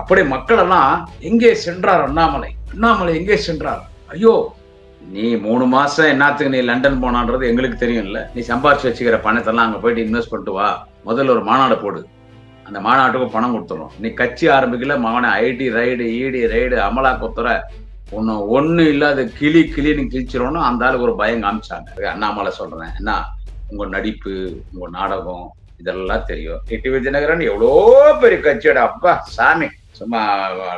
அப்படி மக்கள் எல்லாம் எங்கே சென்றார் அண்ணாமலை? அண்ணாமலை எங்கே சென்றார்? ஐயோ நீ மூணு மாசம் என்னத்துக்கு நீ லண்டன் போனான்றது எங்களுக்கு தெரியும்ல. நீ சம்பாரிச்சு வச்சுக்கிற பணத்தெல்லாம் அங்க போயிட்டு இன்வெஸ்ட் பண்ணிட்டு வா. முதல்ல ஒரு மாநாடு போடு. அந்த மாநாட்டுக்கு பணம் கொடுத்துரும் நீ கட்சி ஆரம்பிக்கல மகனை ஐடி ரைடு ஈடி ரைடு அமலா கொத்துற ஒன்னு ஒண்ணு இல்லாத கிளி கிளின்னு கிழிச்சிரும்னு அந்த ஆளுக்கு ஒரு பயம் காமிச்சாங்க. அண்ணாமலை சொல்றேன். என்ன? உங்க நடிப்பு உங்க நாடகம் இதெல்லாம் தெரியும். டிடி விஜயநகரன் எவ்வளோ பெரிய கட்சியோட. அப்பா சாமி. சும்மா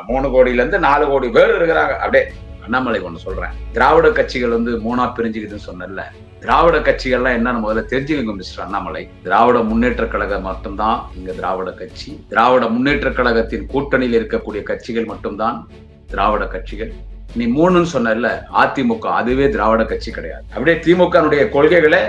மூணு கோடியிலேருந்து நாலு கோடி பேர் இருக்கிறாங்க. அப்படியே அண்ணாமலை ஒன்று சொல்கிறேன் திராவிட கட்சிகள் வந்து மூணா பிரிஞ்சுக்குதுன்னு சொன்னல திராவிட கட்சிகள்லாம் என்னன்னு முதல்ல தெரிஞ்சுக்கங்க மிஸ்டர் அண்ணாமலை. திராவிட முன்னேற்ற கழகம் மட்டும்தான் இங்க திராவிட கட்சி. திராவிட முன்னேற்ற கழகத்தின் கூட்டணியில் இருக்கக்கூடிய கட்சிகள் மட்டும்தான் திராவிட கட்சிகள். நீ மூணுன்னு சொன்னல அதிமுக அதுவே திராவிட கட்சி கிடையாது. அப்படியே திமுக கொள்கைகளை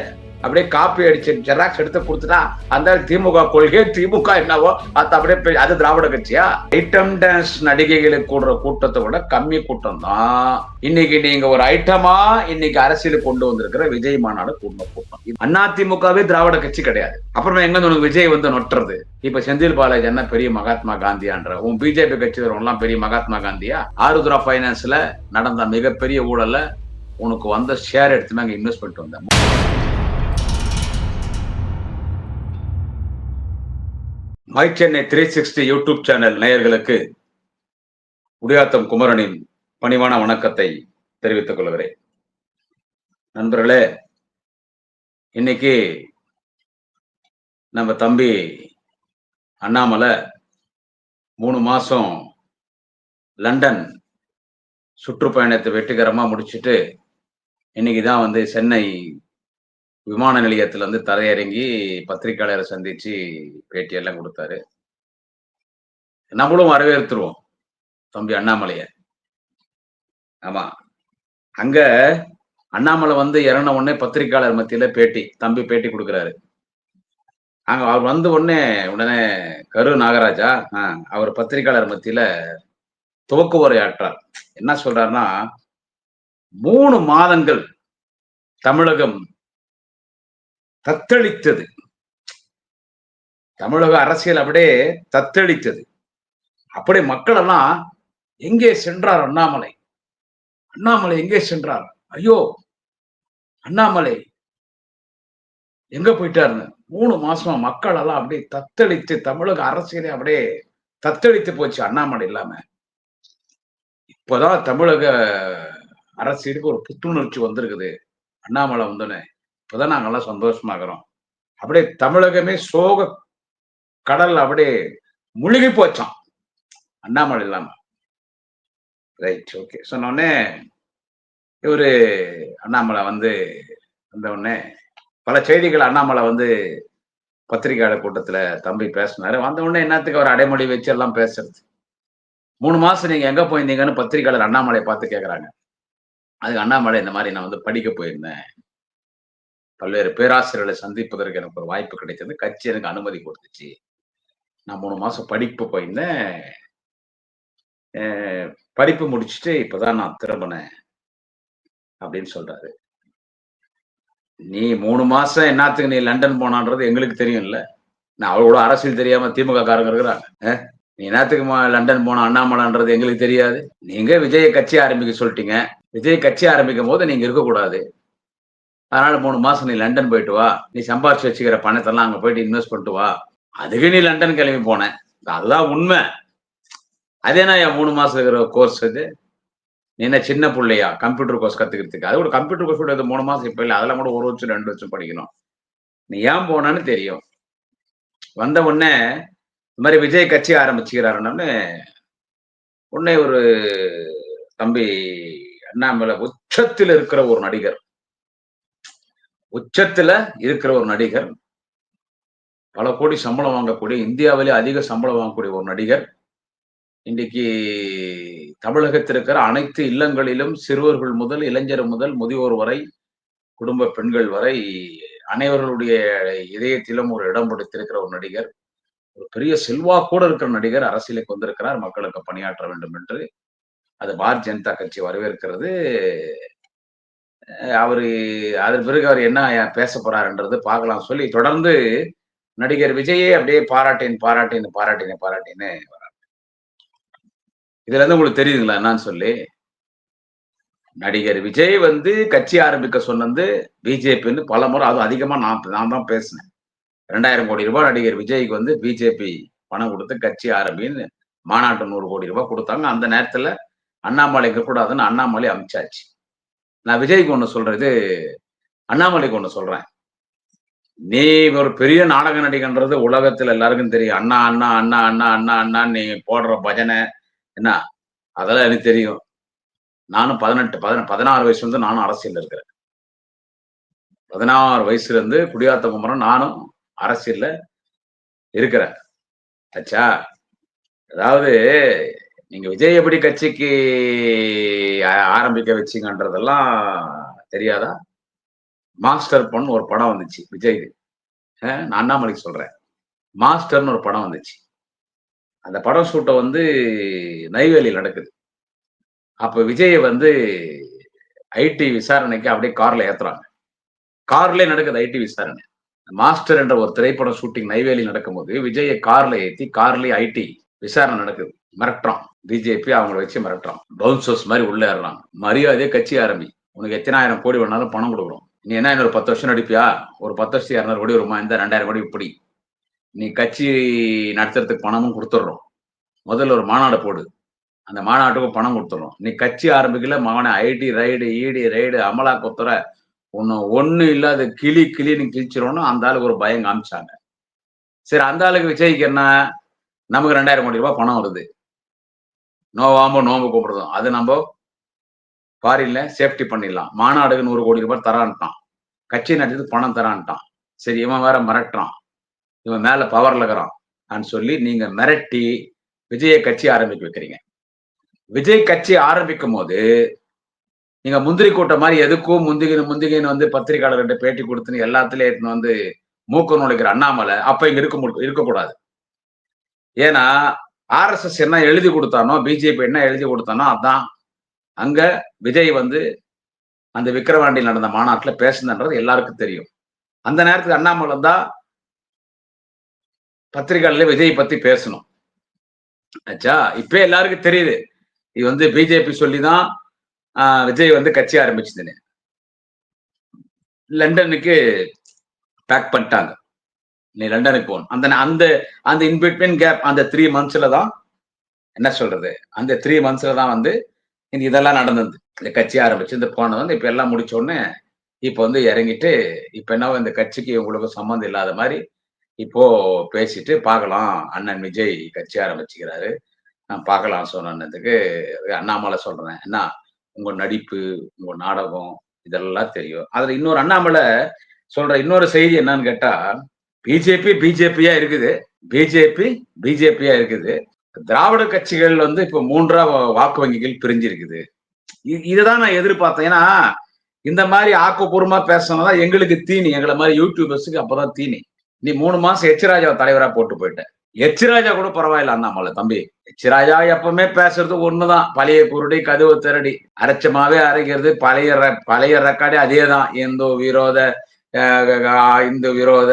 அப்படியே காப்பி அடிச்சு ஜெராக்ஸ் எடுத்து கொடுத்துட்டா அந்த திமுக கொள்கை திமுக என்னவோ அது அப்படியே அது திராவிட கட்சியா? ஐட்டம் டான்ஸ் நடிகைகளுக்கு கூடுற கூட்டத்தை விட கம்மி கூட்டம் தான் இன்னைக்கு நீங்க ஒரு ஐட்டமா இன்னைக்கு அரசியலுக்கு கொண்டு வந்திருக்கிற விஜய் மாநாடு கூட்டின கூட்டம். அதிமுகவே திராவிட கட்சி கிடையாது. அப்புறமா எங்க உனக்கு விஜய் வந்து நொட்டுறது? இப்ப செந்தில் பாலாஜி என்ன பெரிய மகாத்மா காந்தியான்ற உன் பிஜேபி கட்சி எல்லாம் பெரிய மகாத்மா காந்தியா? ஆருத்ரா பைனான்ஸ்ல நடந்த மிகப்பெரிய ஊழல உனக்கு வந்த ஷேர் எடுத்துமே அங்க இன்வெஸ்ட் பண்ணிட்டு வந்தேன். My Chennai three sixty YouTube channel நேயர்களுக்கு குடியாத்தம் குமரனின் பணிவான வணக்கத்தை தெரிவித்துக் கொள்கிறேன். நண்பர்களே இன்னைக்கு நம்ம தம்பி அண்ணாமலை மூணு மாசம் லண்டன் சுற்றுப்பயணத்தை வெற்றிகரமாக முடிச்சுட்டு இன்னைக்கு தான் வந்து சென்னை விமான நிலையத்துல இருந்து தரையிறங்கி பத்திரிக்கையாளரை சந்திச்சு பேட்டியெல்லாம் கொடுத்தாரு. நம்மளும் வரவேற்றுருவோம் தம்பி அண்ணாமலைய. ஆமா. அங்க அண்ணாமலை வந்து இறங்கின உடனே பத்திரிகையாளர் மத்தியில பேட்டி தம்பி பேட்டி கொடுக்குறாரு. அங்க அவர் வந்த உடனே உடனே கரு நாகராஜா ஆஹ், அவர் பத்திரிகையாளர் மத்தியில துவக்க உரையாற்றார். என்ன சொல்றாருன்னா மூணு மாதங்கள் தமிழகம் தத்தளித்தது. தமிழக அரசியல் அப்படியே தத்தளித்தது. அப்படி மக்கள் எல்லாம் எங்கே சென்றார் அண்ணாமலை? அண்ணாமலை எங்கே சென்றார்? ஐயோ! அண்ணாமலை எங்க போயிட்டாருன்னு மூணு மாசமா மக்கள் எல்லாம் அப்படியே தத்தளித்து தமிழக அரசியலே அப்படியே தத்தளித்து போச்சு அண்ணாமலை இல்லாம. இப்பதான் தமிழக அரசியலுக்கு ஒரு புத்துணர்ச்சி வந்திருக்குது. அண்ணாமலை வந்தோடனே இப்பதான் நாங்கெல்லாம் சந்தோஷமாகிறோம். அப்படியே தமிழகமே சோக கடல் அப்படியே முழுகி போச்சான் அண்ணாமலை இல்லாம. ரைட் ஓகே சொன்ன உடனே இவரு அண்ணாமலை வந்து வந்த உடனே பல செய்திகள் அண்ணாமலை வந்து பத்திரிகையாளர் கூட்டத்துல தம்பி பேசினாரு. வந்த உடனே என்னத்துக்கு அவர் அடைமொழி வச்சு எல்லாம் பேசுறது? மூணு மாசம் நீங்க எங்க போயிருந்தீங்கன்னு பத்திரிகையாளர் அண்ணாமலையை பார்த்து கேக்குறாங்க. அதுக்கு அண்ணாமலை இந்த மாதிரி நான் வந்து படிக்க போயிருந்தேன். பல்வேறு பேராசிரியர்களை சந்திப்பதற்கு எனக்கு ஒரு வாய்ப்பு கிடைத்தது. கட்சி எனக்கு அனுமதி கொடுத்துச்சு. நான் மூணு மாசம் படிப்பு போயிருந்தேன். படிப்பு முடிச்சுட்டு இப்பதான் நான் திரும்பினேன். அப்படின்னு சொல்றாரு. நீ மூணு மாசம் என்னத்துக்கு நீ லண்டன் போனான்றது எங்களுக்கு தெரியும்ல. நான் அவளோட அரசியல் தெரியாம திமுக காரங்க இருக்கிறாங்க. நீ என்னத்துக்குமா லண்டன் போன அண்ணாமலைன்றது எங்களுக்கு தெரியாது. நீங்க விஜய கட்சி ஆரம்பிக்க சொல்லிட்டீங்க. விஜய் கட்சி ஆரம்பிக்கும் போது நீங்க இருக்கக்கூடாது. அதனால மூணு மாசம் நீ லண்டன் போயிட்டு வா. நீ சம்பாதிச்சு வச்சுக்கிற பணத்தெல்லாம் அங்க போயிட்டு இன்வெஸ்ட் பண்ணிட்டு வா. அதுக்கு நீ லண்டன் கிளம்பி போனேன் அதுதான் உண்மை. அதே நான் என் மூணு மாசம் இருக்கிற கோர்ஸ் அது நீ என்ன சின்ன பிள்ளையா? கம்ப்யூட்டர் கோர்ஸ் கத்துக்கிறதுக்கு. அது கூட கம்ப்யூட்டர் கோர்ஸ் கூட மூணு மாசம் இப்ப இல்லை. அதெல்லாம் கூட ஒரு வருஷம் ரெண்டு வருஷம் படிக்கணும். நீ ஏன் போனான்னு தெரியும். வந்த உடனே இந்த மாதிரி விஜய் கட்சி ஆரம்பிச்சுக்கிறாருன்னு உடனே ஒரு தம்பி அண்ணாமலை உச்சத்தில் இருக்கிற ஒரு நடிகர். உச்சத்துல இருக்கிற ஒரு நடிகர் பல கோடி சம்பளம் வாங்கக்கூடிய இந்தியாவிலே அதிக சம்பளம் வாங்கக்கூடிய ஒரு நடிகர் இன்றைக்கு தமிழகத்தில் இருக்கிற அனைத்து இல்லங்களிலும் சிறுவர்கள் முதல் இளைஞர் முதல் முதியோர் வரை குடும்ப பெண்கள் வரை அனைவர்களுடைய இதயத்திலும் ஒரு இடம் பிடித்திருக்கிற ஒரு நடிகர் ஒரு பெரிய செல்வாக்கோடு இருக்கிற நடிகர் அரசியலுக்கு வந்திருக்கிறார் மக்களுக்கு பணியாற்ற வேண்டும் என்று அது பாரதிய ஜனதா கட்சி வரவேற்கிறது. அவரு அதன் பிறகு அவர் என்ன பேச போறாருன்றது பார்க்கலாம். சொல்லி தொடர்ந்து நடிகர் விஜயே அப்படியே பாராட்டேன் பாராட்டேன் பாராட்டின பாராட்டின்னு வராங்க இதுல இருந்து உங்களுக்கு தெரியுதுங்களா என்னன்னு சொல்லி? நடிகர் விஜய் வந்து கட்சி ஆரம்பிக்க சொன்னது பிஜேபின்னு பல முறை அதுவும் அதிகமா நான் நான் தான் பேசினேன். ரெண்டாயிரம் கோடி ரூபாய் நடிகர் விஜய்க்கு வந்து பிஜேபி பணம் கொடுத்து கட்சி ஆரம்பின்னு மாநாட்டு நூறு கோடி ரூபாய் கொடுத்தாங்க. அந்த நேரத்துல அண்ணாமலைக்கு கூடாதுன்னு அண்ணாமலை அமைச்சாச்சு. நான் விஜய்க்கு ஒண்ணு சொல்றது அண்ணாமலைக்கு ஒண்ணு சொல்றேன். நீ ஒரு பெரிய நாடக நடிகன்றது உலகத்துல எல்லாருக்கும் தெரியும். அண்ணா அண்ணா அண்ணா அண்ணா அண்ணா அண்ணா நீ போடுற பஜனை என்ன? அதெல்லாம் எனக்கு தெரியும். நானும் பதினெட்டு பதின பதினாறு வயசுல இருந்து நானும் அரசியல் இருக்கிறேன். பதினாறு வயசுல இருந்து குடியாத்த குமரன் நானும் அரசியல்ல இருக்கிறேன். ஆச்சா அதாவது நீங்க விஜய் எப்படி கட்சிக்கு ஆரம்பிக்க வச்சிங்கன்றதெல்லாம் தெரியாதா? மாஸ்டர் பொண்ணு ஒரு படம் வந்துச்சு விஜய் நான் அண்ணாமலைக்கு சொல்றேன். மாஸ்டர்னு ஒரு படம் வந்துச்சு. அந்த படம் ஷூட்டை வந்து நெய்வேலியில் நடக்குது. அப்போ விஜய வந்து ஐடி விசாரணைக்கு அப்படியே கார்ல ஏத்துறாங்க. கார்லேயே நடக்குது ஐடி விசாரணை. மாஸ்டர் என்ற ஒரு திரைப்படம் ஷூட்டிங் நெய்வேலி நடக்கும்போது விஜய கார்ல ஏத்தி கார்லயே ஐடி விசாரணை நடக்குது. மிரட்டுறான். பிஜேபி அவங்கள வச்சு மிரட்டுறான். பவுன்சர்ஸ் மாதிரி உள்ள மரியாதையே கட்சி ஆரம்பி. உனக்கு எத்தனாயிரம் கோடி வேணாலும் பணம் கொடுக்குறோம். நீ என்ன இன்னொரு பத்து வருஷம் நடிப்பியா? ஒரு பத்து வருஷம் இரநூறு கோடி வருமா? இந்த ரெண்டாயிரம் கோடி இப்படி. நீ கட்சி நடத்துறதுக்கு பணமும் கொடுத்துட்றோம். முதல்ல ஒரு மாநாடு போடு. அந்த மாநாட்டுக்கும் பணம் கொடுத்துட்றோம். நீ கட்சி ஆரம்பிக்கல மகனை. ஐடி ரைடு ஈடி ரைடு அமலா கொத்துற ஒன்று ஒன்றும் இல்லாத கிளி கிளின்னு கிழிச்சிரும்னு அந்த ஆளுக்கு ஒரு பயம் காமிச்சாங்க. சரி அந்த ஆளுக்கு விஜய்க்கு என்ன? நமக்கு ரெண்டாயிரம் கோடி ரூபாய் பணம் வருது. நோவாம நோம்பு கூப்பிடுறதும். அது நம்ம ஃபாரின்ல சேஃப்டி பண்ணிடலாம். மாநாடுக்கு நூறு கோடி ரூபாய் தரான்ட்டான். கட்சி நடத்துக்கு பணம் தரான்ட்டான். சரி இவன் வேற மிரட்டுறான். இவன் மேல பவர்ல இருக்கிறான். சொல்லி நீங்க மிரட்டி விஜய கட்சி ஆரம்பிக்க வைக்கிறீங்க. விஜய் கட்சி ஆரம்பிக்கும் போது நீங்க முந்திரி கூட்டம் மாதிரி எதுக்கும் முந்திகின்னு முந்திகின்னு வந்து பத்திரிகையாளர்கிட்ட பேட்டி கொடுத்துன்னு எல்லாத்துலயும் எடுத்துன்னு வந்து மூக்க நுழைக்கிற அண்ணாமலை அப்ப இங்க இருக்க இருக்கக்கூடாது. ஏன்னா ஆர்எஸ்எஸ் என்ன எழுதி கொடுத்தானோ பிஜேபி என்ன எழுதி கொடுத்தானோ அதான். அங்க விஜய் வந்து அந்த விக்கிரவாண்டியில் நடந்த மாநாட்டில் பேசுனன்றது எல்லாருக்கும் தெரியும். அந்த நேரத்துக்கு அண்ணாமலை தான் பத்திரிகைகளில் விஜய் பத்தி பேசணும். ஆச்சா இப்போ எல்லாருக்கும் தெரியுது. இது வந்து பிஜேபி சொல்லி தான் விஜய் வந்து கட்சி ஆரம்பிச்சதுன்னு. லண்டனுக்கு பேக் பண்ணிட்டாங்க. நீ லண்டனுக்கு போகணும் அந்த அந்த அந்த இன்பிட்வீன் கேப் அந்த த்ரீ மந்த்ஸ்ல தான் என்ன சொல்றது? அந்த த்ரீ மந்த்ஸ்ல தான் வந்து இந்த இதெல்லாம் நடந்தது. இந்த கட்சி ஆரம்பிச்சு இந்த போனது வந்து இப்ப எல்லாம் முடிச்ச உடனே இப்போ வந்து இறங்கிட்டு இப்ப என்ன இந்த கட்சிக்கு உங்களுக்கு சம்மந்தம் இல்லாத மாதிரி இப்போ பேசிட்டு பார்க்கலாம். அண்ணன் விஜய் கட்சி ஆரம்பிச்சுக்கிறாரு. நான் பார்க்கலாம் சொன்னதுக்கு அண்ணாமலை சொல்றேன். என்ன உங்க நடிப்பு உங்க நாடகம் இதெல்லாம் தெரியும். அதுல இன்னொரு அண்ணாமலை சொல்ற இன்னொரு செய்தி என்னன்னு கேட்டா பிஜேபி பிஜேபியா இருக்குது. பிஜேபி பிஜேபியா இருக்குது. திராவிட கட்சிகள் வந்து இப்ப மூன்றா வாக்கு வங்கிகள் பிரிஞ்சிருக்குது. இதுதான் நான் எதிர்பார்த்தேன். ஏன்னா இந்த மாதிரி ஆக்கப்பூர்வமா பேசணும்னா எங்களுக்கு தீனி. எங்களை மாதிரி யூடியூபர்ஸுக்கு அப்பதான் தீனி. நீ மூணு மாசம் எச்ராஜாவை தலைவரா போட்டு போயிட்டேன் எச்ராஜா கூட பரவாயில்ல அண்ணாமலை தம்பி. எச்ராஜா எப்பவுமே பேசுறது ஒண்ணுதான். பழைய குருடி கதவு திரடி. அரைச்சமாவே அரைக்கிறது. பழைய பழைய ரெக்கார்டே அதே தான் இந்து விரோத இந்து விரோத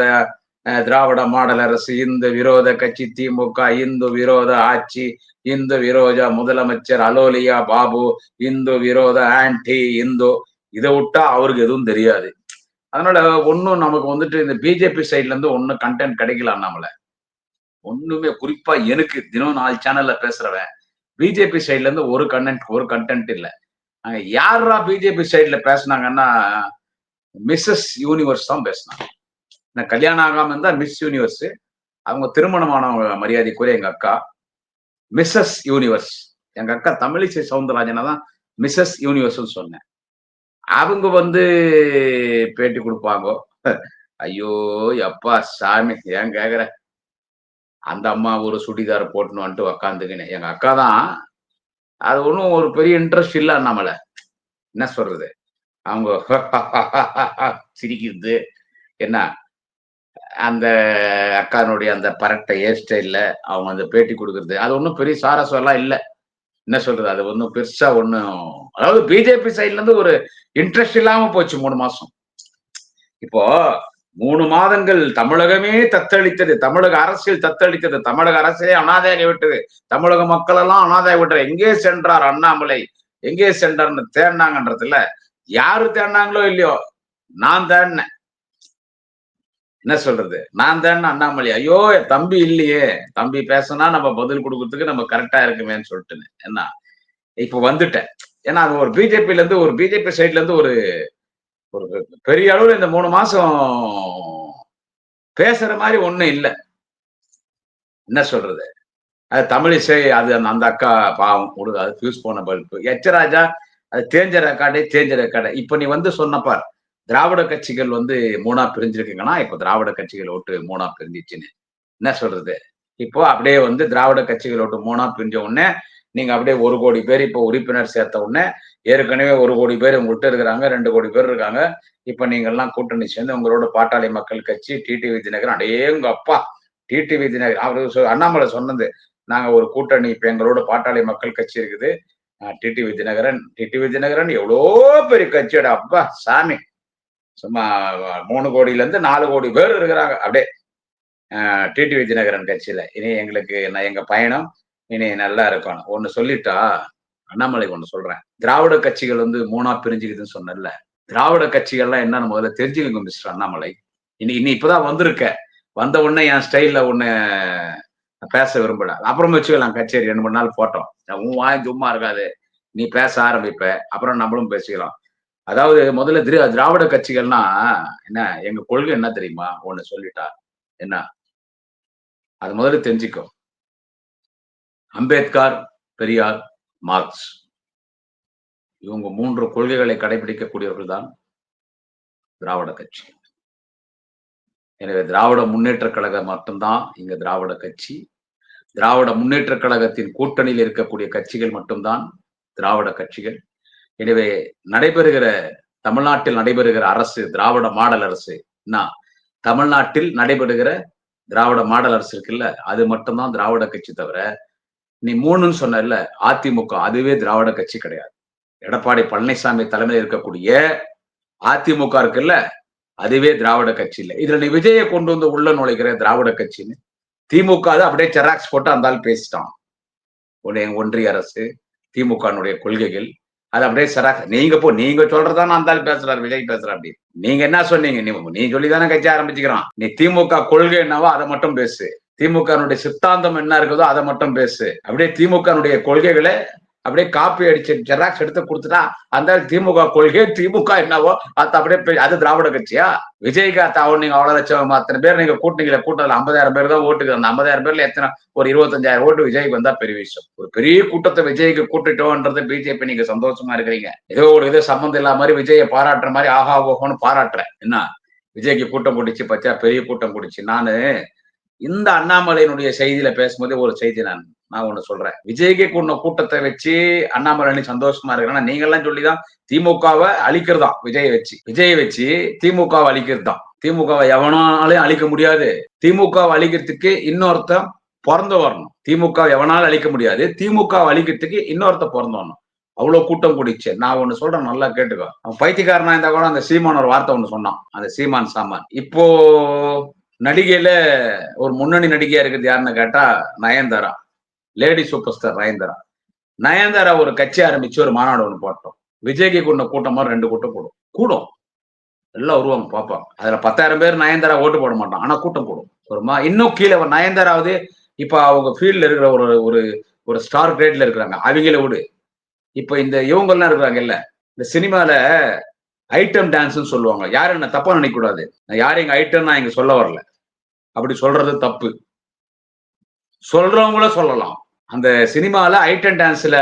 திராவிட மாடல் அரசு இந்து விரோத கட்சி திமுக இந்து விரோத ஆட்சி இந்து விரோத முதலமைச்சர் அலோலியா பாபு இந்து விரோத ஆன்டி இந்து இதை விட்டா அவருக்கு எதுவும் தெரியாது. அதனால ஒன்னும் நமக்கு வந்துட்டு இந்த பிஜேபி சைட்ல இருந்து ஒன்னும் கண்டென்ட் கிடைக்கலாம் நம்மள ஒண்ணுமே குறிப்பா எனக்கு தினம் நாலு சேனல்ல பேசுறவன் பிஜேபி சைட்ல இருந்து ஒரு கண்டென்ட் ஒரு கண்டென்ட் இல்லை. யாரா பிஜேபி சைட்ல பேசினாங்கன்னா மிஸ்ஸஸ் யூனிவர்ஸ் தான் பேசினாங்க நான் கல்யாணம் ஆகாம இருந்தா மிஸ் யூனிவர்ஸ் அவங்க திருமணமானவங்க மரியாதைக்குரிய எங்க அக்கா மிஸ்ஸஸ் யூனிவர்ஸ் எங்க அக்கா தமிழிசை சவுந்தரராஜனை தான் மிஸ்ஸஸ் யூனிவர்ஸ் சொன்னேன். அவங்க வந்து பேட்டி கொடுப்பாங்க. ஐயோ எப்பா சாமி ஏன் கேக்குற? அந்த அம்மா ஒரு சுடிதார் போட்டுன்னு வந்துட்டு உக்காந்துக்கினேன் எங்க அக்கா தான் அது ஒன்றும் ஒரு பெரிய இன்ட்ரெஸ்ட் இல்லை நம்மள. என்ன சொல்றது? அவங்க சிரிக்கிறது. என்ன? அந்த அக்கானுடைய அந்த பரட்டை ஹேர் ஸ்டைல்ல அவங்க அந்த பேட்டி கொடுக்கறது. அது ஒன்றும் பெரிய சாரஸ்வெல்லாம் எல்லாம் இல்லை. என்ன சொல்றது? அது ஒன்றும் பெருசா ஒன்றும் அதாவது பிஜேபி சைட்லேருந்து ஒரு இன்ட்ரெஸ்ட் இல்லாம போச்சு மூணு மாசம். இப்போ மூணு மாதங்கள் தமிழகமே தத்தளித்தது. தமிழக அரசியல் தத்தளித்தது. தமிழக அரசே அனாதையாகி விட்டது. தமிழக மக்கள் எல்லாம் அனாதையாகி விட்டது. எங்கே சென்றார் அண்ணாமலை? எங்கே சென்றார்னு தேடினாங்கன்றதுல யாரு தேடினாங்களோ இல்லையோ நான் தேடினேன். என்ன சொல்றது? நான் தானே அண்ணாமலை. ஐயோ தம்பி இல்லையே. தம்பி பேசினா நம்ம பதில் கொடுக்கறதுக்கு நம்ம கரெக்டா இருக்குமேன்னு சொல்லிட்டுன்னு. என்ன? இப்ப வந்துட்டேன். ஏன்னா அது ஒரு பிஜேபில இருந்து ஒரு பிஜேபி சைட்ல இருந்து ஒரு ஒரு பெரிய அளவுல இந்த மூணு மாசம் பேசுற மாதிரி ஒண்ணும் இல்லை. என்ன சொல்றது? அது தமிழிசை அது அந்த அந்த அக்கா பாவம் கொடுது அது ஃபியூஸ் போன பல்பு எச்சராஜா அது தேஞ்ச ரெக்கார்டே தேஞ்ச ரெக்கார்டு. இப்ப நீ வந்து சொன்னப்பார் திராவிட கட்சிகள் வந்து மூணா பிரிஞ்சிருக்குங்கன்னா இப்போ திராவிட கட்சிகள் ஓட்டு மூணா பிரிஞ்சிச்சுன்னு. என்ன சொல்றது? இப்போ அப்படியே வந்து திராவிட கட்சிகள் ஓட்டு மூணா பிரிஞ்ச உடனே நீங்க அப்படியே ஒரு கோடி பேர் இப்போ உறுப்பினர் சேர்த்த உடனே ஏற்கனவே ஒரு கோடி பேர் உங்கள்கிட்ட இருக்கிறாங்க ரெண்டு கோடி பேர் இருக்காங்க. இப்ப நீங்க எல்லாம் கூட்டணி சேர்ந்து உங்களோட பாட்டாளி மக்கள் கட்சி டிடிவி தினகரன் அடேங்க அப்பா! டிடிவி தினகரன் அவர் அண்ணாமலை சொன்னது. நாங்க ஒரு கூட்டணி இப்ப எங்களோட பாட்டாளி மக்கள் கட்சி இருக்குது. டிடிவி தினகரன் டிடிவி தினகரன் எவ்வளோ பெரிய கட்சியோட அப்பா சாமி! சும்மா மூணு கோடியிலேருந்து நாலு கோடி பேர் இருக்கிறாங்க. அப்படியே டிடிவி தினகரன் கட்சியில. இனி எங்களுக்கு நான் எங்க பயணம் இனி நல்லா இருக்கணும். ஒன்னு சொல்லிட்டா அண்ணாமலை ஒன்று சொல்றேன். திராவிட கட்சிகள் வந்து மூணா பிரிஞ்சுக்குதுன்னு சொன்னல திராவிட கட்சிகள்லாம் என்னன்னு முதல்ல தெரிஞ்சுக்கங்க மிஸ்டர் அண்ணாமலை. இனி இனி இப்போதான் வந்திருக்க. வந்த உடனே என் ஸ்டைலில் ஒன்று பேச விரும்பல. அப்புறம் வச்சுக்கலாம் கச்சேரி. ரெண்டு மூணு நாள் போட்டோம். உன் வாய் சும்மா இருக்காது. நீ பேச ஆரம்பிப்ப. அப்புறம் நம்மளும் பேசிக்கலாம். அதாவது முதல்ல திரு திராவிட கட்சிகள்னா என்ன எங்க கொள்கை என்ன தெரியுமா? ஒண்ணு சொல்லிட்டா. என்ன? அது முதல்ல தெரிஞ்சுக்கோ. அம்பேத்கர் பெரியார் மார்க்ஸ். இவங்க மூன்று கொள்கைகளை கடைபிடிக்கக்கூடியவர்கள் தான் திராவிட கட்சி. எனவே திராவிட முன்னேற்ற கழகம் மட்டும்தான் இங்க திராவிட கட்சி. திராவிட முன்னேற்ற கழகத்தின் கூட்டணியில் இருக்கக்கூடிய கட்சிகள் மட்டும்தான் திராவிட கட்சிகள். எனவே நடைபெறுகிற தமிழ்நாட்டில் நடைபெறுகிற அரசு திராவிட மாடல் அரசு என்ன தமிழ்நாட்டில் நடைபெறுகிற திராவிட மாடல் அரசு இருக்குல்ல அது மட்டும்தான் திராவிட கட்சி தவிர நீ மூணுன்னு சொன்ன அதிமுக அதுவே திராவிட கட்சி கிடையாது. எடப்பாடி பழனிசாமி தலைமையில் இருக்கக்கூடிய அதிமுக இருக்குல்ல அதுவே திராவிட கட்சி இல்லை. இதுல நீ விஜயை கொண்டு வந்து உள்ள நுழைக்கிற திராவிட கட்சின்னு திமுக அது அப்படியே செராக்ஸ் போட்டு அந்த ஆள் பேசிட்டான். ஒன்றிய அரசு திமுகனுடைய கொள்கைகள் அது அப்படியே சராக நீங்க போ நீங்க சொல்றதான அந்த ஆள் பேசுறாரு விஜய் பேசுற அப்படி. நீங்க என்ன சொன்னீங்க? நீ நீ சொல்லிதானே கட்சி ஆரம்பிச்சுக்கிறான். நீ திமுக கொள்கை என்னவோ அதை மட்டும் பேசு. திமுக சித்தாந்தம் என்ன இருக்குதோ அதை மட்டும் பேசு. அப்படியே திமுக கொள்கைகளை அப்படியே காப்பி அடிச்சு ஜெராக்ஸ் எடுத்து கொடுத்துட்டா அந்த திமுக கொள்கை திமுக என்னவோ அது அப்படியே அது திராவிட கட்சியா? விஜய்காத் அவன் நீங்க அவ்வளவு லட்சம் அத்தனை பேர் நீங்க கூட்டணியில கூட்டத்தில் ஐம்பதாயிரம் பேர் தான் ஓட்டுக்கு அந்த ஐம்பதாயிரம் பேர்ல எத்தனை ஒரு இருபத்தஞ்சாயிரம் ஓட்டு விஜய்க்கு வந்தா பெரிய விஷயம். ஒரு பெரிய கூட்டத்தை விஜய்க்கு கூட்டிட்டோன்றது பிஜேபி நீங்க சந்தோஷமா இருக்கிறீங்க. ஏதோ ஒரு இது சம்மந்தம் இல்லாம மாதிரி விஜயை பாராட்டுற மாதிரி ஆஹா ஓஹோன்னு பாராட்டுறேன். என்ன? விஜய்க்கு கூட்டம் பிடிச்சி பச்சா பெரிய கூட்டம் பிடிச்சி நானு இந்த அண்ணாமலையினுடைய செய்தியில பேசும்போதே ஒரு செய்தி நான் நான் ஒண்ணு சொல்றேன். விஜய்க்கு கூடின கூட்டத்தை வச்சு அண்ணாமலை சந்தோஷமா இருக்கிறேன்னா நீங்க எல்லாம் சொல்லிதான் திமுகவை அழிக்கிறதா விஜயை வச்சு. விஜயை வச்சு திமுகவை அழிக்கிறது தான் திமுகவை எவனாலையும் அழிக்க முடியாது. திமுகவை அழிக்கிறதுக்கு இன்னொருத்தன் பிறந்து வரணும். திமுக எவனாலும் அழிக்க முடியாது. திமுக அழிக்கிறதுக்கு இன்னொருத்த பிறந்து வரணும். அவ்வளவு கூட்டம் கூடிச்சு. நான் ஒண்ணு சொல்றேன் நல்லா கேட்டுக்கோ. அவன் பைத்தியக்காரனா இருந்தா கூட அந்த சீமான் ஒரு வார்த்தை ஒண்ணு சொன்னான். அந்த சீமான் சாமான். இப்போ நடிகையில ஒரு முன்னணி நடிகையா இருக்குது யாருன்னு கேட்டா Nayanthara. Lady super star Nayanthara. Nayanthara ஒரு கட்சி ஆரம்பிச்சு ஒரு மாநாடு ஒன்று போட்டோம். விஜய்க்கு கூட்ட கூட்டமா ரெண்டு கூட்டம் போடும். கூடும். எல்லாம் வருவாங்க பார்ப்பாங்க. அதுல பத்தாயிரம் பேர் நயன்தாரா ஓட்டு போட மாட்டான். ஆனா கூட்டம் கூடும். ஒரு மா இன்னும் கீழே நயன்தாராவது இப்ப அவங்க ஃபீல்ட்ல இருக்கிற ஒரு ஒரு ஒரு ஸ்டார் கிரேட்ல இருக்கிறாங்க. அவங்கள விடு. இப்ப இந்த இவங்கெல்லாம் இருக்கிறாங்க இல்ல இந்த சினிமால ஐட்டம் டான்ஸ்னு சொல்லுவாங்க. யாரும் என்ன தப்பா நினைக்க கூடாது நான் யாரும் எங்க ஐட்டம் நான் இங்க சொல்ல வரல. அப்படி சொல்றது தப்பு. சொல்றவங்கள சொல்லலாம். அந்த சினிமால ஐட்டம் டான்ஸ்ல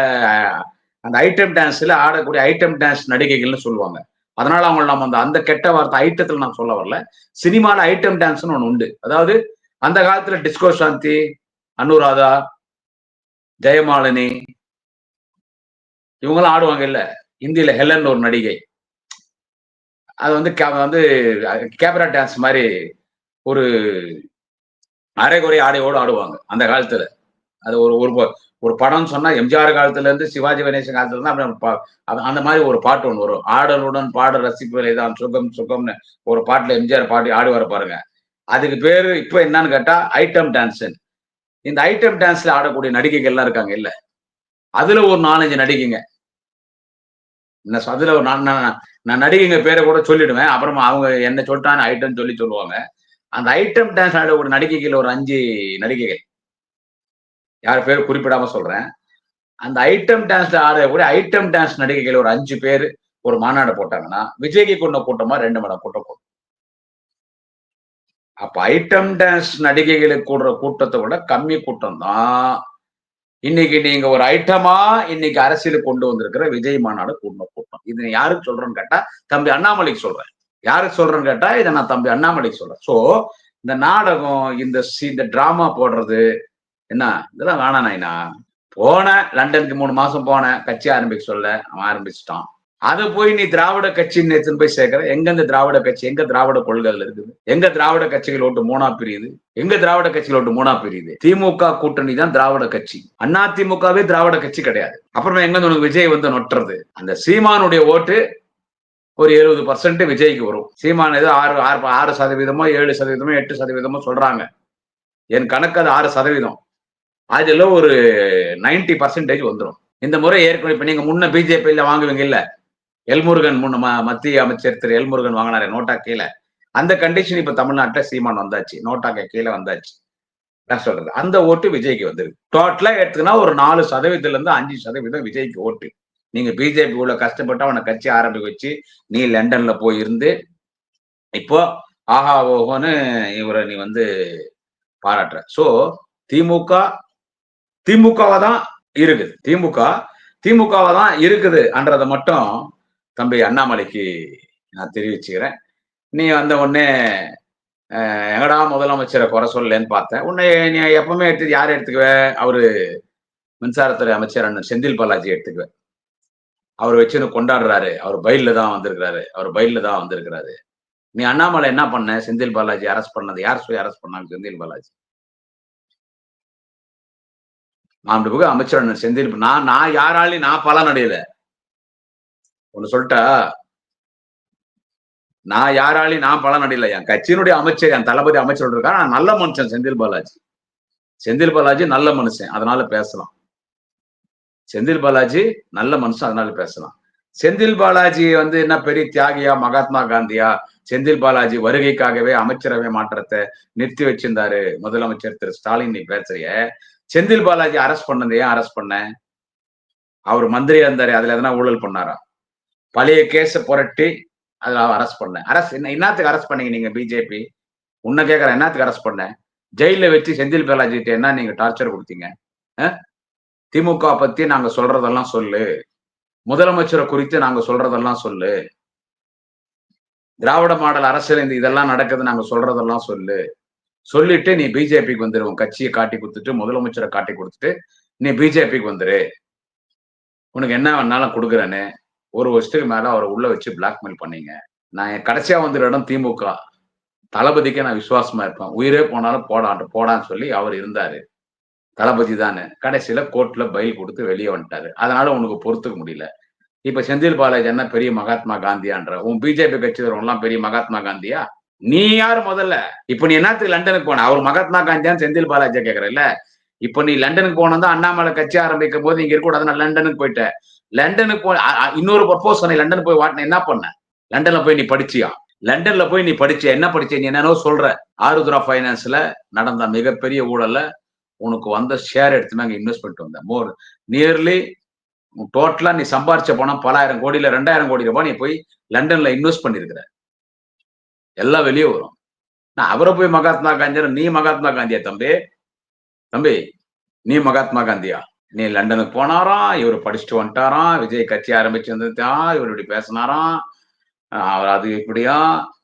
அந்த ஐட்டம் டான்ஸ்ல ஆடக்கூடிய ஐட்டம் டான்ஸ் நடிகைகள்னு சொல்லுவாங்க. அதனால அவங்க நம்ம அந்த அந்த கெட்ட வார்த்தை ஐட்டத்துல நான் சொல்ல வரல. சினிமால ஐட்டம் டான்ஸ்னு ஒன்று உண்டு. அதாவது அந்த காலத்துல டிஸ்கோ சாந்தி அனுராதா ஜெயமாலினி இவங்கெல்லாம் ஆடுவாங்க இல்ல இந்தியில ஹெலன் ஒரு நடிகை. அது வந்து வந்து கேமரா டான்ஸ் மாதிரி ஒரு அரைகுறை ஆடையோடு ஆடுவாங்க அந்த காலத்துல. அது ஒரு ஒரு ஒரு படம் சொன்னா எம்ஜிஆர் காலத்துல இருந்து சிவாஜி கணேசன் காலத்துல இருந்து அப்படி பா- அந்த மாதிரி ஒரு பாட்டு ஒன்று வரும். ஆடலுடன் பாட ரசிப்பதை தான் சுகம் சுகம்னு ஒரு பாட்டுல எம்ஜிஆர் பாட்டி ஆடி வர பாருங்க. அதுக்கு பேரு இப்ப என்னன்னு கேட்டா ஐட்டம் டான்ஸ் இந்த ஐட்டம் டான்ஸ்ல ஆடக்கூடிய நடிகைகள்லாம் இருக்காங்க இல்ல. அதுல ஒரு நாலஞ்சு நடிகைங்க. என்ன சொ- அதுல நான் நான் நடிகைங்க பேரை கூட சொல்லிடுவேன். அப்புறமா அவங்க என்ன சொல்லிட்டான்னு ஐட்டம் சொல்லி சொல்லுவாங்க. அந்த ஐட்டம் டான்ஸ் ஆட ஒரு நடிகைகள் ஒரு அஞ்சு நடிகைகள். யார் பேர் குறிப்பிடாம சொல்றேன். அந்த ஐட்டம் டான்ஸ்ல ஆடக்கூடிய ஐட்டம் டான்ஸ் நடிகைகள் ஒரு அஞ்சு பேர் ஒரு மாநாடு போட்டாங்கன்னா விஜய்க்கு கொண்ட கூட்டமா ரெண்டு மடம் கூட்டம் போடும். அப்ப ஐட்டம் டான்ஸ் நடிகைகளுக்கு கூடுற கூட்டத்தை விட கம்மி கூட்டம் தான் இன்னைக்கு நீங்க ஒரு ஐட்டமா இன்னைக்கு அரசியலுக்கு கொண்டு வந்திருக்கிற விஜய் மாநாடு கூட்டம் கூட்டம். இது யாருக்கு சொல்றேன்னு கேட்டா தம்பி அண்ணாமலைக்கு சொல்றேன். யாருக்கு சொல்றேன்னு கேட்டா இதை நான் தம்பி அண்ணாமலைக்கு சொல்றேன். சோ இந்த நாடகம் இந்த இந்த டிராமா போடுறது என்ன? இதெல்லாம் வேணாம் நாயினா. போனேன் லண்டனுக்கு மூணு மாசம் போனேன். கட்சி ஆரம்பிக்க சொல்ல அவன் ஆரம்பிச்சிட்டான். அதை போய் நீ திராவிட கட்சின்னு நேற்று போய் சேர்க்கிற. எங்க இந்த திராவிட கட்சி? எங்க திராவிட கொள்கைகள் இருக்குது? எங்க திராவிட கட்சிகள் ஓட்டு மூணா பிரியுது? எங்க திராவிட கட்சிகள் ஓட்டு மூணா பிரியுது? திமுக கூட்டணி தான் திராவிட கட்சி. அண்ணா திமுகவே திராவிட கட்சி கிடையாது. அப்புறமா எங்க உனக்கு விஜய் வந்து நொட்டுறது? அந்த சீமானுடைய ஓட்டு ஒரு எழுபது பர்சன்ட் விஜய்க்கு வரும். சீமான் ஏதோ ஆறு ஆறு ஆறு சதவீதமோ ஏழு சதவீதமோ எட்டு சதவீதமோ சொல்றாங்க. என் கணக்கு அது ஆறு சதவீதம். அதுல ஒரு 90% பர்சன்டேஜ் வந்துடும் இந்த முறை ஏற்கனவே இப்ப நீங்க முன்ன பிஜேபியில வாங்குவீங்க இல்ல? எல்முருகன் முன்ன மத்திய அமைச்சர் திரு எல்முருகன் வாங்கினாரு நோட்டா கீழே. அந்த கண்டிஷன் இப்ப தமிழ்நாட்டுல சீமான் வந்தாச்சு நோட்டாக்கு கீழே வந்தாச்சு. நான் சொல்றது அந்த ஓட்டு விஜய்க்கு வந்துருக்கு. டோட்டலா எடுத்துக்கினா ஒரு நாலு சதவீதத்துல இருந்து அஞ்சு சதவீதம் விஜய்க்கு ஓட்டு. நீங்க பிஜேபி உள்ள கஷ்டப்பட்டு அவனை கட்சி ஆரம்பிக்க வச்சு நீ லண்டன்ல போயிருந்து இப்போ ஆஹா ஓஹோன்னு இவரை நீ வந்து பாராட்டுற. சோ திமுக திமுகவா தான் இருக்குது. திமுக திமுகவா தான் இருக்குது அன்றதை மட்டும் தம்பி அண்ணாமலைக்கு நான் தெரிவிச்சுக்கிறேன். நீ வந்த உடனே எங்கடா முதலமைச்சரை குறை சொல்லலன்னு பார்த்தேன். உன்னை நீ எப்பவுமே எடுத்து யாரை எடுத்துக்குவ? அவரு மின்சாரத்துறை அமைச்சர் அண்ணன் செந்தில் பாலாஜி எடுத்துக்குவ. அவர் வச்சு கொண்டாடுறாரு. அவர் பயில தான் வந்திருக்கிறாரு. அவர் பயில தான் வந்திருக்கிறாரு. நீ அண்ணாமலை என்ன பண்ண? செந்தில் பாலாஜி அரெஸ்ட் பண்ணது யார் சொல்லி அரெஸ்ட் பண்ணாங்க செந்தில் பாலாஜி? மாண்புமிகு அமைச்சர் அண்ணன் செந்தில் நான் நான் யாராலையும் நான் பலன் அடையலை ஒண்ணு சொல்லிட்டா நான் யாராலையும் நான் பலன் அடையில. என் கட்சியினுடைய அமைச்சர் என் தளபதி அமைச்சர் இருக்கா நான் நல்ல மனுஷன் செந்தில் பாலாஜி. செந்தில் பாலாஜி நல்ல மனுஷன். அதனால பேசலாம். செந்தில் பாலாஜி நல்ல மனுஷன் அதனால பேசலாம். செந்தில் பாலாஜி வந்து என்ன பெரிய தியாகியா மகாத்மா காந்தியா? செந்தில் பாலாஜி வருகைக்காகவே அமைச்சரவை மாற்றத்தை நிறுத்தி வச்சிருந்தாரு முதலமைச்சர் திரு. ஸ்டாலின் நீ பேசுறிய. செந்தில் பாலாஜி அரெஸ்ட் பண்ணது ஏன் அரெஸ்ட் பண்ண? அவர் மந்திரியா இருந்தாரு அதுல எதனா ஊழல் பண்ணாரா? பழைய கேஸை புரட்டி அதுல அரெஸ்ட் பண்ண அரசு என்ன என்னத்துக்கு அரெஸ்ட் பண்ணீங்க நீங்க பிஜேபி உன்னை கேக்குற என்னத்துக்கு அரெஸ்ட் பண்ண? ஜெயில வச்சு செந்தில் பாலாஜி கிட்ட என்ன நீங்க டார்ச்சர் கொடுத்தீங்க? திமுக பத்தி நாங்க சொல்றதெல்லாம் சொல்லு. முதலமைச்சரை குறித்து நாங்க சொல்றதெல்லாம் சொல்லு. திராவிட மாடல் அரசியல் இந்த இதெல்லாம் நடக்குது நாங்க சொல்றதெல்லாம் சொல்லு. சொல்லிட்டு நீ பிஜேபிக்கு வந்துரு உன் கட்சியை காட்டி கொடுத்துட்டு முதலமைச்சரை காட்டி கொடுத்துட்டு நீ பிஜேபிக்கு வந்துரு. உனக்கு என்ன வேணாலும் கொடுக்குறேன்னு. ஒரு வருஷத்துக்கு மேல அவரை உள்ள வச்சு பிளாக்மெயில் பண்ணீங்க. நான் என் கடைசியா வந்துற இடம் திமுக. தளபதிக்கே நான் விசுவாசமா இருப்பேன். உயிரே போனாலும் போடான்ட்டு போடான்னு சொல்லி அவர் இருந்தாரு. தளபதி தானே. கடைசியில கோர்ட்ல பயில் கொடுத்து வெளியே வந்துட்டாரு. அதனால உனக்கு பொறுத்துக்க முடியல. இப்ப செந்தில் பாலாஜி என்ன பெரிய மகாத்மா காந்தியான்ற உன் பிஜேபி கட்சி எல்லாம் பெரிய மகாத்மா காந்தியா? நீ யார் முதல்ல? இப்ப நீ என்னத்துக்கு லண்டனுக்கு போன? அவர் மகாத்மா காந்தியான்னு செந்தில் பாலாஜியா கேக்குறல்ல இப்ப நீ லண்டனுக்கு போனதான் அண்ணாமலை கட்சி ஆரம்பிக்கும் போது இங்க இருக்கக்கூடாது நான் லண்டனுக்கு போயிட்டேன். லண்டனுக்கு போய் இன்னொரு பர்போஸ் பண்ணி லண்டன் போய் வாட்டின என்ன பண்ண? லண்டன்ல போய் நீ படிச்சியா? லண்டன்ல போய் நீ படிச்ச என்ன படிச்ச? நீ என்னன்னோ சொல்ற. ஆருத்ரா ஃபைனான்ஸ்ல நடந்த மிகப்பெரிய ஊழல்ல உனக்கு வந்த ஷேர் எடுத்து நாங்க இன்வெஸ்ட் பண்ணிட்டு வந்த. மோர் நியர்லி டோட்டலா நீ சம்பாரிச்ச பணம் பலாயிரம் கோடியில ரெண்டாயிரம் கோடி ரூபாய் நீ போய் லண்டன்ல இன்வெஸ்ட் பண்ணிருக்கிற. எல்லாம் வெளியே வரும். நான் அவரை போய் மகாத்மா காந்தியா? நீ மகாத்மா காந்தியா தம்பி? தம்பி நீ மகாத்மா காந்தியா? நீ லண்டனுக்கு போனாராம் இவர் படிச்சுட்டு வந்துட்டாராம் விஜய் கட்சி ஆரம்பிச்சு வந்துட்டான் இவர் இப்படி பேசினாராம் அவர் அது இப்படியா?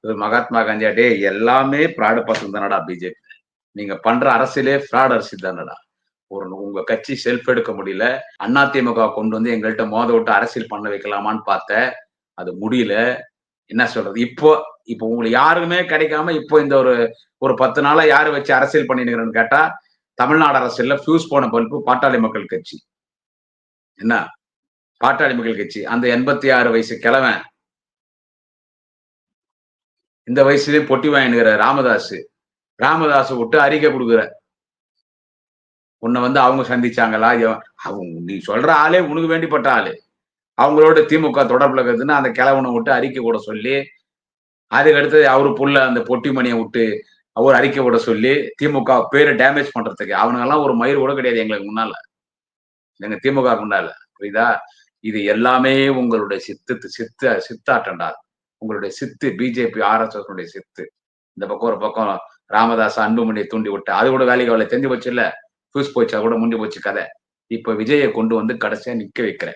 இவர் மகாத்மா காந்தியா? டே எல்லாமே ஃப்ராடு பசங்க தானடா பிஜேபி நீங்க பண்ற அரசியலே ஃப்ராட் அரசியல் தானடா. ஒரு உங்க கட்சி செல்ஃப் எடுக்க முடியல. அதிமுக கொண்டு வந்து எங்கள்கிட்ட மோத விட்டு அரசியல் பண்ண வைக்கலாமான்னு பார்த்தேன் அது முடியல. என்ன சொல்றது? இப்போ இப்போ உங்களுக்கு யாருமே கிடைக்காம இப்போ இந்த ஒரு ஒரு பத்து நாளா யாரு வச்சு அரசியல் பண்ணினுக்கிறேன்னு கேட்டா தமிழ்நாடு அரசியல்ல ஃபியூஸ் போன பல்பு பாட்டாளி மக்கள் கட்சி. என்ன? பாட்டாளி மக்கள் கட்சி. அந்த எண்பத்தி ஆறு வயசு கிழவன். இந்த வயசுலயே பொட்டி வாங்கினுகிற ராமதாஸ் ராமதாஸ் விட்டு அறிக்கை கொடுக்குற. உன்னை வந்து அவங்க சந்திச்சாங்களா? அவங்க நீ சொல்ற ஆளே உனக்கு வேண்டிப்பட்ட ஆளு. அவங்களோட திமுக தொடர்புல இருக்குதுன்னு அந்த கிழவனை விட்டு அறிக்கை கூட சொல்லி அதுக்கு அடுத்தது அவரு புள்ள அந்த பொட்டிமணியை விட்டு அவர் அறிக்கை விட சொல்லி திமுக பேரை டேமேஜ் பண்றதுக்கு. அவனுங்கெல்லாம் ஒரு மயிர் கூட கிடையாது எங்களுக்கு முன்னால. எங்க திமுக முன்னால. புரியுதா? இது எல்லாமே உங்களுடைய சித்து சித்து சித்தாட்டண்டா உங்களுடைய சித்து பிஜேபி ஆர்எஸ்எஸ் சித்து. இந்த பக்கம் ஒரு பக்கம் ராமதாஸ் அன்புமணியை தூண்டி விட்டு அது கூட வேலைக்கு வேலை தெரிஞ்சு போச்சு இல்ல? ஃபூஸ் போச்சு அது கூட முண்டி போச்சு கதை. இப்ப விஜயை கொண்டு வந்து கடைசியா நிக்க வைக்கிறேன்.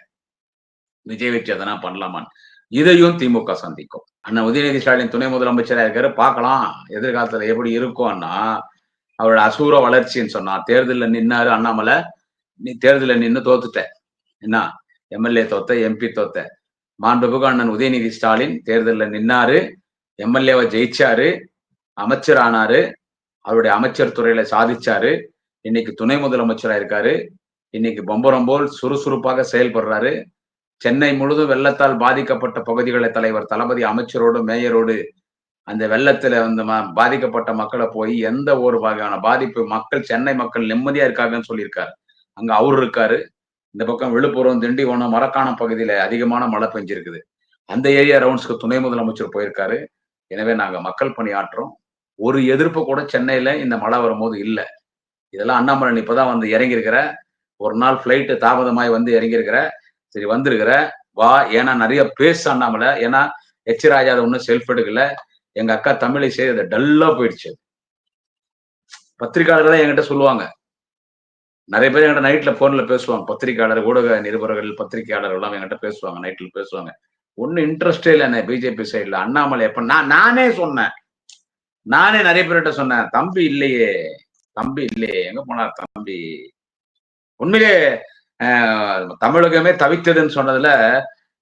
விஜய் வச்சு எதனா பண்ணலாமான்னு. இதையும் திமுக சந்திக்கும். அண்ணன் உதயநிதி ஸ்டாலின் துணை முதலமைச்சராக இருக்காரு பார்க்கலாம். எதிர்காலத்துல எப்படி இருக்கும்னா அவரோட அசூர வளர்ச்சின்னு சொன்னா தேர்தலில் நின்னாரு அண்ணாமலை. நீ தேர்தலில் நின்று தோத்துட்ட. என்ன? எம்எல்ஏ தோத்த எம்பி தோத்த. மாண்புமிகு அண்ணன் உதயநிதி ஸ்டாலின் தேர்தலில் நின்னாரு. எம்எல்ஏவை ஜெயிச்சாரு. அமைச்சர் ஆனாரு அவருடைய அமைச்சர் துறையில சாதிச்சாரு. இன்னைக்கு துணை முதலமைச்சரா இருக்காரு. இன்னைக்கு பொம்பரம் போல் சுறுசுறுப்பாக செயல்படுறாரு. சென்னை முழுதும் வெள்ளத்தால் பாதிக்கப்பட்ட பகுதிகளை தலைவர் தளபதி அமைச்சரோடு மேயரோடு அந்த வெள்ளத்துல வந்து பாதிக்கப்பட்ட மக்களை போய் எந்த ஒரு வகையான பாதிப்பு மக்கள் சென்னை மக்கள் நிம்மதியா இருக்காங்கன்னு சொல்லியிருக்காரு. அங்க அவர் இருக்காரு. இந்த பக்கம் விழுப்புரம் திண்டிவனம் மரக்காணம் பகுதியில அதிகமான மழை பெஞ்சிருக்குது. அந்த ஏரியா ரவுண்ட்ஸ்க்கு துணை முதலமைச்சர் போயிருக்காரு. எனவே நாங்க மக்கள் பணியாற்றோம். ஒரு எதிர்ப்பு கூட சென்னையில இந்த மழை வரும்போது இல்லை. இதெல்லாம் அண்ணாமலை இப்பதான் வந்து இறங்கியிருக்கிற. ஒரு நாள் ஃப்ளைட்டு தாமதமாய் வந்து இறங்கியிருக்கிற. சரி வந்திருக்கிற வா ஏன்னா நிறைய பேச அண்ணாமலை ஏன்னா எச் ராஜா அதை ஒன்றும் செல்ஃப் எடுக்கல எங்க அக்கா தமிழை செய்து அதை டல்லா போயிடுச்சு. பத்திரிகையாளர்கள் என்கிட்ட சொல்லுவாங்க. நிறைய பேர் என்கிட்ட நைட்ல போன்ல பேசுவாங்க. பத்திரிகையாளர் ஊடக நிருபர்கள் பத்திரிகையாளர்கள் எல்லாம் என்கிட்ட பேசுவாங்க நைட்ல பேசுவாங்க. ஒன்னும் இன்ட்ரெஸ்டே இல்லை என்ன பிஜேபி சைட்ல அண்ணாமலை எப்ப நான் நானே சொன்னேன். நானே நிறைய பேர்கிட்ட சொன்னேன் தம்பி இல்லையே தம்பி இல்லையே எங்க போனார் தம்பி? உண்மையிலே தமிழகமே தவித்ததுன்னு சொன்னதுல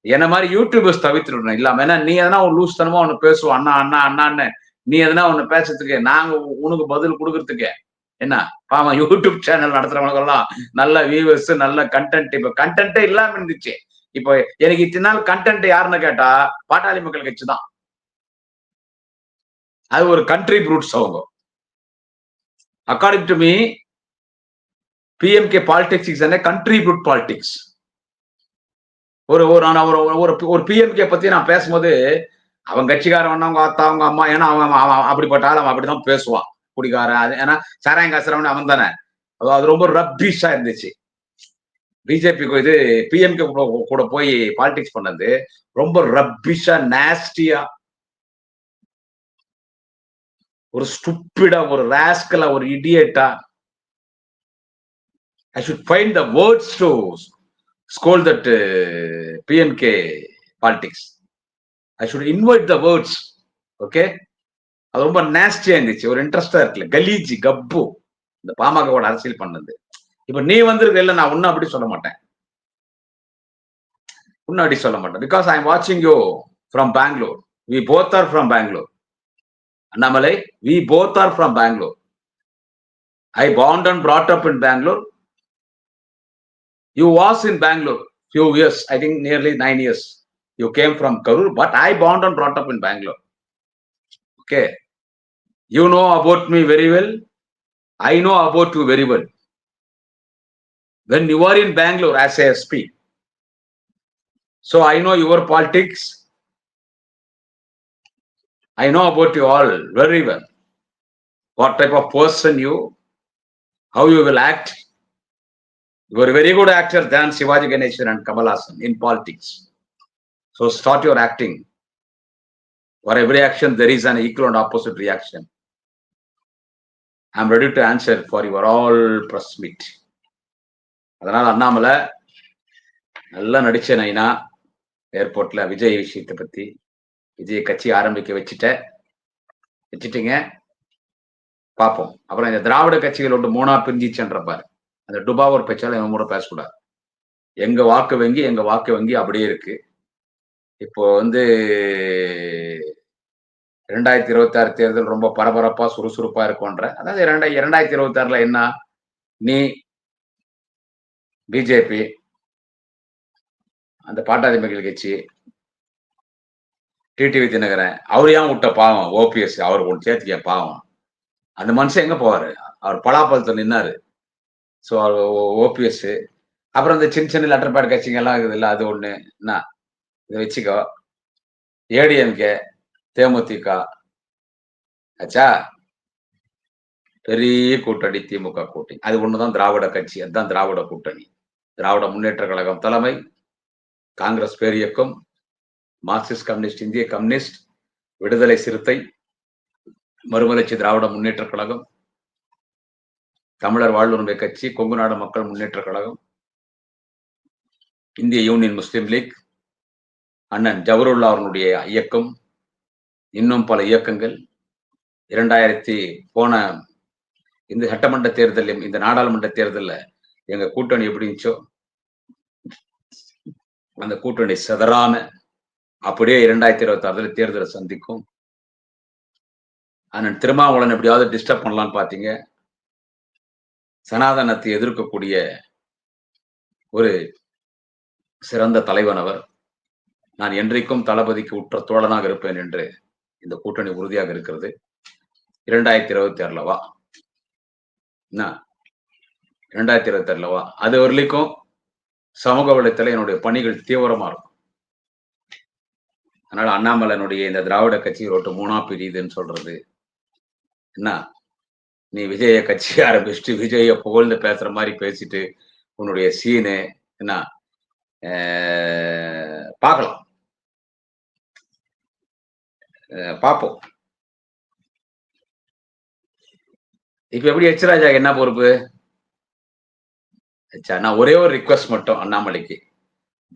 என்ன மாதிரி யூடியூபர்ஸ் தவித்துடணும் இல்லாம ஏன்னா நீ எதனா ஒரு லூஸ் தனமா பேசுவோம் அண்ணா அண்ணா அண்ணான்னு நீ எதனா ஒன்னு பேசுறதுக்கு நாங்க உனக்கு பதில் கொடுக்கறதுக்கு என்ன? பாவம் யூடியூப் சேனல் நடத்துறவங்களுக்கெல்லாம் நல்ல வியூவர்ஸ் நல்ல கண்டென்ட் இப்ப கண்டென்ட்டே இல்லாம இருந்துச்சு. இப்போ எனக்கு இத்தனை நாள் கண்டென்ட் யாருன்னு கேட்டா பாட்டாளி மக்கள் கட்சி தான் அது ஒரு கண்ட்ரி ப்ரூட்ஸ் அவங்க. According to me PMK politics is a country politics ஒரு ஒரு ஒரு ஒரு ஒரு பிஎம்கே பத்தி நான் பேசும்போது அவன் கட்சிக்காரன் அவங்க அத்தா அவங்க அம்மா ஏன்னா அவன் அவன் அப்படிப்பட்ட ஆள் அவன் அப்படிதான் பேசுவான் குடிக்காரன் அது ஏன்னா சாராயம் காசுறவன் அவன் தானே. அது ரொம்ப ரப்பீஷா இருந்துச்சு. பிஜேபிக்கு இது பிஎம்கே கூட போய் பாலிடிக்ஸ் பண்ணது ரொம்ப ரப்பிஷா நேஸ்டியா ஒரு ஸ்டுப்பிடா ஒரு ராஸ்கலா ஒரு இடியட்டா I should find the words to scold that PMK politics I should invite the words okay அது ரொம்ப நேஸ்டியா இருந்துச்சு ஒரு இன்ட்ரெஸ்டா இருக்குல்ல. கலீஜி கப்பு. இந்த பாமகவோட அரசியல் பண்ணது. இப்ப நீ வந்திருக்க இல்ல நான் ஒன்னும் அப்படி சொல்ல மாட்டேன். ஒன்னும் அப்படி சொல்ல மாட்டேன். பிகாஸ் ஐ எம் வாட்சிங் you from Bangalore we both are from Bangalore Annamalai we both are from Bangalore I bond and brought up in Bangalore You was in Bangalore few years, I think nearly nine years. You came from Karur, but I born and brought up in Bangalore. Okay. You know about me very well. I know about you very well. When you are in Bangalore as a SP, so I know your politics. I know about you all very well. What type of person you, how you will act. You are a very good actor than Shivaji Ganeshan and Kamal Hassan in politics. So start your acting. For every action, there is an equal and opposite reaction. I'm ready to answer for your all press meet. அதனால அண்ணாமலை நல்லா நடிச்ச நைனா ஏர்போர்ட்ல விஜய் விஷயத்தை பத்தி விஜய் கட்சி ஆரம்பிக்க வச்சுட்ட வச்சுட்டீங்க பார்ப்போம் அப்புறம் இந்த திராவிட கட்சிகளோட மூணா பிரிஞ்சிச்சுன்றப்பாரு அந்த டுபாவர் பேச்சால என் கூட பேசக்கூடாது. எங்க வாக்கு வங்கி எங்க வாக்கு வங்கி அப்படியே இருக்கு. இப்போ வந்து இரண்டாயிரத்தி இருபத்தி ஆறு தேர்தல் ரொம்ப பரபரப்பா சுறுசுறுப்பா இருக்கும்ன்ற அதாவது இரண்டா இரண்டாயிரத்தி இருபத்தி ஆறுல என்ன? நீ பிஜேபி அந்த பாட்டாளி மக்கள் கட்சி டிடிவி தினகரன் அவர் ஏன் விட்ட பாவம்? ஓபிஎஸ் அவர் ஒன்று சேர்த்துக்க பாவம். அந்த மனுஷன் எங்க போவாரு? அவர் பலாப்பழத்தில் நின்னாரு. So OPS. அப்புறம் இந்த சின்ன சின்ன லெட்டர் பேட் கட்சிங்க எல்லாம் இருக்குது இல்லை அது ஒன்று என்ன? இதை வச்சுக்கோ. ஏடிஎம்கே தேமுதிக. ஆச்சா பெரிய கூட்டணி திமுக கூட்டணி. அது ஒண்ணுதான் திராவிட கட்சி அதுதான் திராவிட கூட்டணி. திராவிட முன்னேற்ற கழகம் தலைமை காங்கிரஸ் பேரியக்கம் மார்க்சிஸ்ட் கம்யூனிஸ்ட் இந்திய கம்யூனிஸ்ட் விடுதலை சிறுத்தை மறுமலர்ச்சி திராவிட முன்னேற்ற கழகம் தமிழர் வாழ்வுரிமை கட்சி கொங்கு நாடு மக்கள் முன்னேற்ற கழகம் இந்திய யூனியன் முஸ்லீம் லீக் அண்ணன் ஜவஹருல்லா அவர்களுடைய இயக்கம் இன்னும் பல இயக்கங்கள். இரண்டாயிரத்தி போன இந்த சட்டமன்ற தேர்தலையும் இந்த நாடாளுமன்ற தேர்தலில் எங்க கூட்டணி எப்படி இருந்துச்சோ அந்த கூட்டணி செதறாம அப்படியே இரண்டாயிரத்தி இருபத்தி ஆறுல தேர்தலை சந்திக்கும். அண்ணன் திருமாவளவன் எப்படியாவது டிஸ்டர்ப் பண்ணலாம்னு பாத்தீங்க சனாதனத்தை எதிர்க்கக்கூடிய ஒரு சிறந்த தலைவன் அவர். நான் என்றைக்கும் தளபதிக்கு உற்ற தோழனாக இருப்பேன் என்று இந்த கூட்டணி உறுதியாக இருக்கிறது. இரண்டாயிரத்தி இருபத்தி ஆறுலவா என்ன? இரண்டாயிரத்தி இருபத்தி ஆறுலவா அது வரலைக்கும் சமூக வலைத்தள என்னுடைய பணிகள் தீவிரமா இருக்கும். அதனால அண்ணாமலைனுடைய இந்த திராவிட கட்சி ரோட்டு மூணா பிரியுதுன்னு சொல்றது. என்ன? நீ விஜய கட்சி ஆரம்பிச்சுட்டு விஜய புகழ்ந்து பேசுற மாதிரி பேசிட்டு உன்னுடைய சீனு என்ன பார்க்கலாம். பார்ப்போம். இப்ப எப்படி எச் ராஜா என்ன பொறுப்பு? அச்சா, நான் ஒரே ஒரு ரிக்வஸ்ட் மட்டும் அண்ணாமலைக்கு.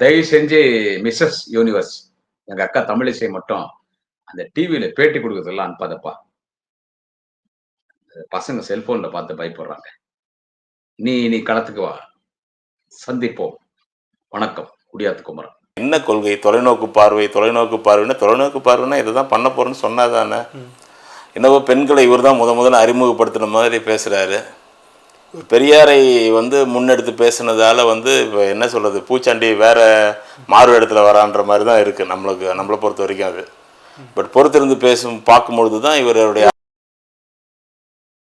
தயவு செஞ்சு மிஸ்ஸஸ் யூனிவர்ஸ் எங்க அக்கா தமிழிசை மட்டும் அந்த டிவியில பேட்டி கொடுக்கறதெல்லாம் அனுப்பாதப்பா. பசங்க செல்போன்ல பார்த்து பயப்படுறாங்க. நீ நீ களத்துக்கு வா. சந்திப்போம். வணக்கம். குடியாத்து குமரன். என்ன கொள்கை? தொலைநோக்கு பார்வை தொலைநோக்கு பார்வைன்னா தொலைநோக்கு பார்வைன்னா இதை தான் பண்ண போறேன்னு சொன்னாதானே? என்னவோ பெண்களை இவர் தான் முத முதல்ல அறிமுகப்படுத்தின மாதிரி பேசுறாரு. பெரியாரை வந்து முன்னெடுத்து பேசுனதால வந்து இப்போ என்ன சொல்றது? பூச்சாண்டி வேற மாறு இடத்துல வரான்ற மாதிரி தான் இருக்கு. நம்மளுக்கு நம்மளை பொறுத்த வரைக்கும் அது. பட் பொறுத்திருந்து பேசும் பார்க்கும்பொழுது தான் இவருடைய